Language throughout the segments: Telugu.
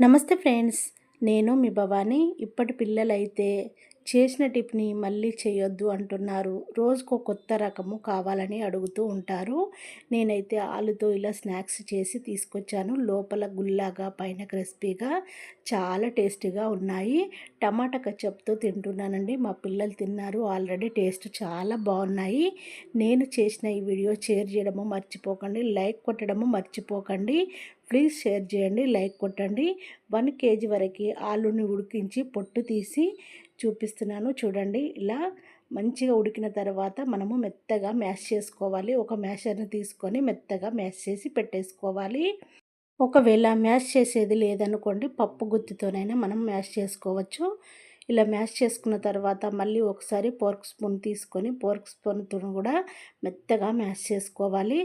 నమస్తే ఫ్రెండ్స్ నేను మీ భవానీ. ఇప్పటి పిల్లలైతే చేసిన టిప్ని మళ్ళీ చేయొద్దు అంటున్నారు. రోజుకో కొత్త రకము కావాలని అడుగుతూ ఉంటారు. నేనైతే ఆలుతో ఇలా స్నాక్స్ చేసి తీసుకొచ్చాను. లోపల గుల్లాగా పైన క్రిస్పీగా చాలా టేస్టీగా ఉన్నాయి. టమాటా కచ్చప్తో తింటున్నానండి. మా పిల్లలు తిన్నారు. ఆల్రెడీ టేస్ట్ చాలా బాగున్నాయి. నేను చేసిన ఈ వీడియో షేర్ చేయడము మర్చిపోకండి. లైక్ కొట్టడము మర్చిపోకండి. ప్లీజ్ షేర్ చేయండి. లైక్ కొట్టండి. వన్ కేజీ వరకు ఆలుని ఉడికించి పొట్టు తీసి చూపిస్తున్నాను. చూడండి ఇలా మంచిగా ఉడికిన తర్వాత మనము మెత్తగా మ్యాష్ చేసుకోవాలి. ఒక మ్యాషర్ని తీసుకొని మెత్తగా మ్యాష్ చేసి పెట్టేసుకోవాలి. ఒకవేళ మ్యాష్ చేసేది లేదనుకోండి పప్పు గుత్తితోనైనా మనం మ్యాష్ చేసుకోవచ్చు. ఇలా మ్యాష్ చేసుకున్న తర్వాత మళ్ళీ ఒకసారి పోర్క్ స్పూన్ తీసుకొని పోర్క్ స్పూన్తో కూడా మెత్తగా మ్యాష్ చేసుకోవాలి.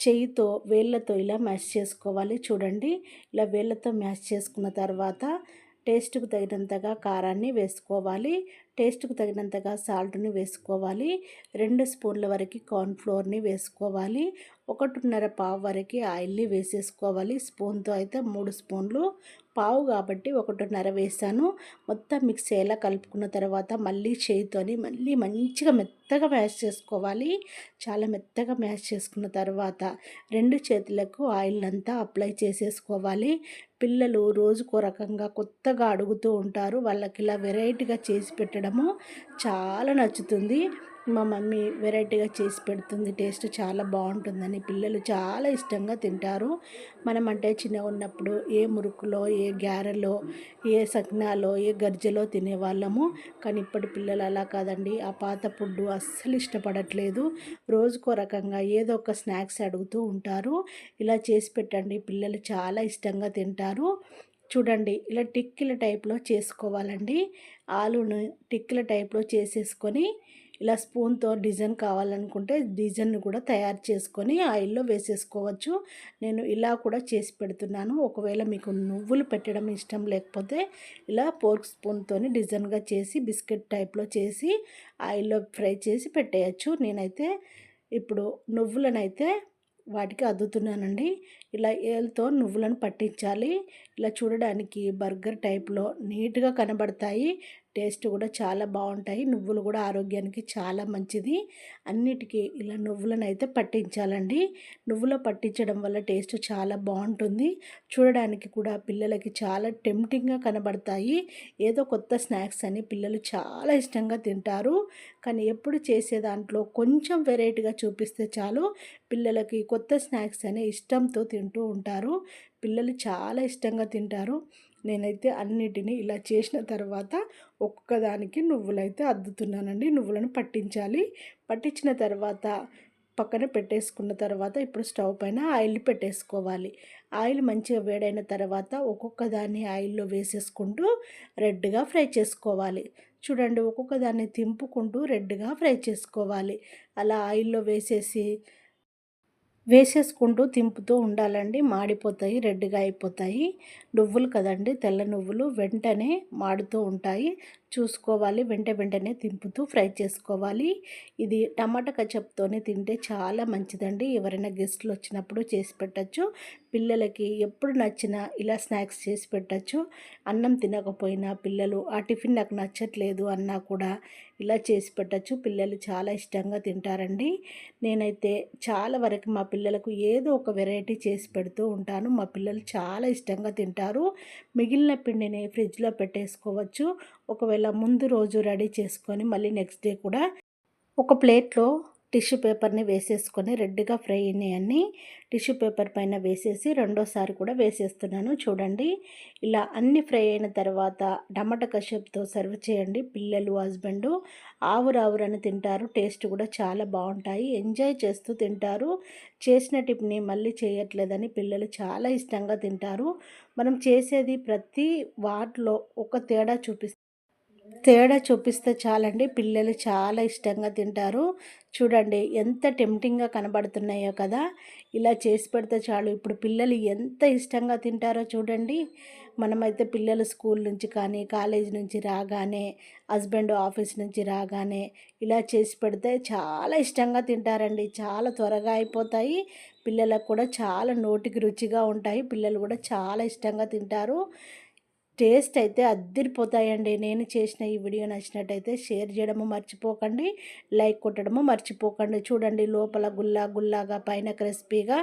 చేయితో వేళ్ళతో ఇలా మ్యాష్ చేసుకోవాలి. చూడండి ఇలా వేళ్ళతో మ్యాష్ చేసుకున్న తర్వాత టేస్ట్కు తగినంతగా కారాన్ని వేసుకోవాలి. టేస్ట్కు తగినంతగా సాల్ట్ని వేసుకోవాలి. రెండు స్పూన్ల వరకు కార్న్ఫ్లోర్ని వేసుకోవాలి. ఒకటిన్నర పావు వరకు ఆయిల్ని వేసేసుకోవాలి. స్పూన్తో అయితే మూడు స్పూన్లు పావు కాబట్టి ఒకటిన్నర వేసాను. మొత్తం మిక్స్ అయ్యేలా కలుపుకున్న తర్వాత మళ్ళీ చేయితోని మళ్ళీ మంచిగా మెత్తగా మ్యాష్ చేసుకోవాలి. చాలా మెత్తగా మ్యాష్ చేసుకున్న తర్వాత రెండు చేతులకు ఆయిల్ అంతా అప్లై చేసేసుకోవాలి. పిల్లలు రోజుకో రకంగా కొత్తగా అడుగుతూ ఉంటారు. వాళ్ళకి ఇలా వెరైటీగా చేసి పెట్టడము చాలా నచ్చుతుంది. మా మమ్మీ వెరైటీగా చేసి పెడుతుంది. టేస్ట్ చాలా బాగుంటుందని పిల్లలు చాలా ఇష్టంగా తింటారు. మనం అంటే చిన్నగా ఉన్నప్పుడు ఏ మురుకులో ఏ గ్యారెలో ఏ సగ్నాలో ఏ గర్జలో తినేవాళ్ళము. కానీ ఇప్పటి పిల్లలు అలా కాదండి. ఆ పాత ఫుడ్ అస్సలు ఇష్టపడట్లేదు. రోజుకో రకంగా ఏదో ఒక స్నాక్స్ అడుగుతూ ఉంటారు. ఇలా చేసి పెట్టండి. పిల్లలు చాలా ఇష్టంగా తింటారు. చూడండి ఇలా టిక్కిల టైప్లో చేసుకోవాలండి. ఆలును టిక్కిల టైప్లో చేసేసుకొని ఇలా స్పూన్తో డిజైన్ కావాలనుకుంటే డిజైన్ కూడా తయారు చేసుకొని ఆయిల్లో వేసేసుకోవచ్చు. నేను ఇలా కూడా చేసి పెడుతున్నాను. ఒకవేళ మీకు నువ్వులు పెట్టడం ఇష్టం లేకపోతే ఇలా పోర్క్ స్పూన్తో డిజైన్గా చేసి బిస్కెట్ టైప్లో చేసి ఆయిల్లో ఫ్రై చేసి పెట్టేయచ్చు. నేనైతే ఇప్పుడు నువ్వులనైతే వాటికి అద్దుతున్నానండి. ఇలా ఏలతో నువ్వులను పట్టించాలి. ఇలా చూడడానికి బర్గర్ టైప్లో నీట్గా కనబడతాయి. టేస్ట్ కూడా చాలా బాగుంటాయి. నువ్వులు కూడా ఆరోగ్యానికి చాలా మంచిది. అన్నిటికీ ఇలా నువ్వులను అయితే పట్టించాలండి. నువ్వులో పట్టించడం వల్ల టేస్ట్ చాలా బాగుంటుంది. చూడడానికి కూడా పిల్లలకి చాలా టెంప్టింగ్గా కనబడతాయి. ఏదో కొత్త స్నాక్స్ అని పిల్లలు చాలా ఇష్టంగా తింటారు. కానీ ఎప్పుడు చేసే దాంట్లో కొంచెం వెరైటీగా చూపిస్తే చాలు పిల్లలకి కొత్త స్నాక్స్ అనే ఇష్టంతో తింటూ ఉంటారు. పిల్లలు చాలా ఇష్టంగా తింటారు. నేనైతే అన్నిటినీ ఇలా చేసిన తర్వాత ఒక్కదానికి నువ్వులైతే అద్దుతున్నానండి. నువ్వులను పట్టించాలి. పట్టించిన తర్వాత పక్కన పెట్టేసుకున్న తర్వాత ఇప్పుడు స్టవ్ పైన ఆయిల్ పెట్టేసుకోవాలి. ఆయిల్ మంచిగా వేడైన తర్వాత ఒక్కొక్క దాన్ని ఆయిల్లో వేసేసుకుంటూ రెడ్గా ఫ్రై చేసుకోవాలి. చూడండి ఒక్కొక్క దాన్ని తింపుకుంటూ రెడ్గా ఫ్రై చేసుకోవాలి. అలా ఆయిల్లో వేసేసి వేసేసుకుంటూ తింపుతూ ఉండాలండి. మాడిపోతాయి రెడ్గా అయిపోతాయి. నువ్వులు కదండి తెల్ల నువ్వులు వెంటనే మాడుతూ ఉంటాయి. చూసుకోవాలి. వెంట వెంటనే తింపుతూ ఫ్రై చేసుకోవాలి. ఇది టమాటా కచప్తోనే తింటే చాలా మంచిదండి. ఎవరైనా గెస్ట్లు వచ్చినప్పుడు చేసి పెట్టచ్చు. పిల్లలకి ఎప్పుడు నచ్చినా ఇలా స్నాక్స్ చేసి పెట్టచ్చు. అన్నం తినకపోయినా పిల్లలు ఆ టిఫిన్ నాకు నచ్చట్లేదు అన్నా కూడా ఇలా చేసి పెట్టచ్చు. పిల్లలు చాలా ఇష్టంగా తింటారండి. నేనైతే చాలా వరకు మా పిల్లలకు ఏదో ఒక వెరైటీ చేసి పెడుతూ ఉంటాను. మా పిల్లలు చాలా ఇష్టంగా తింటారు. మిగిలిన పిండిని ఫ్రిడ్జ్లో పెట్టేసుకోవచ్చు. ఒకవేళ ముందు రోజు రెడీ చేసుకొని మళ్ళీ నెక్స్ట్ డే కూడా ఒక ప్లేట్లో టిష్యూ పేపర్ని వేసేసుకొని రెడ్గా ఫ్రై అయినాయన్ని టిష్యూ పేపర్ పైన వేసేసి రెండోసారి కూడా వేసేస్తున్నాను. చూడండి ఇలా అన్ని ఫ్రై అయిన తర్వాత టమాటా కషప్తో సర్వ్ చేయండి పిల్లలు హస్బెండ్. ఆవురావురని తింటారు టేస్ట్ కూడా చాలా బాగుంటాయి. ఎంజాయ్ చేస్తూ తింటారు. చేసిన టిప్ని మళ్ళీ చేయట్లేదని పిల్లలు చాలా ఇష్టంగా తింటారు. మనం చేసేది ప్రతి వాటిలో ఒక తేడా చూపిస్తాం తేడా చూపిస్తే చాలండి. పిల్లలు చాలా ఇష్టంగా తింటారు. చూడండి ఎంత టెంప్టింగ్గా కనబడుతున్నాయో కదా! ఇలా చేసి పెడితే చాలు. ఇప్పుడు పిల్లలు ఎంత ఇష్టంగా తింటారో చూడండి. మనమైతే పిల్లలు స్కూల్ నుంచి కానీ కాలేజ్ నుంచి రాగానే హస్బెండ్ ఆఫీస్ నుంచి రాగానే ఇలా చేసి పెడితే చాలా ఇష్టంగా తింటారండి. చాలా త్వరగా అయిపోతాయి. పిల్లలకు కూడా చాలా నోటికి రుచిగా ఉంటాయి. పిల్లలు కూడా చాలా ఇష్టంగా తింటారు. టేస్ట్ అయితే అద్దిరిపోతాయండి. నేను చేసిన ఈ వీడియో నచ్చినట్టయితే షేర్ చేయడము మర్చిపోకండి. లైక్ కొట్టడము మర్చిపోకండి. చూడండి లోపల గుల్లా గుల్లాగా పైన క్రిస్పీగా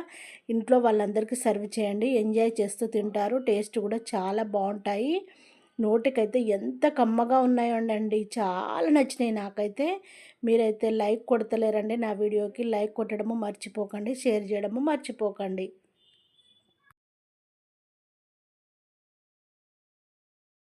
ఇంట్లో వాళ్ళందరికీ సర్వ్ చేయండి. ఎంజాయ్ చేస్తూ తింటారు. టేస్ట్ కూడా చాలా బాగుంటాయి. నోటికైతే ఎంత కమ్మగా ఉన్నాయండి చాలా నచ్చినాయి నాకైతే. మీరైతే లైక్ కొడతలేరండి నా వీడియోకి. లైక్ కొట్టడము మర్చిపోకండి. షేర్ చేయడము మర్చిపోకండి.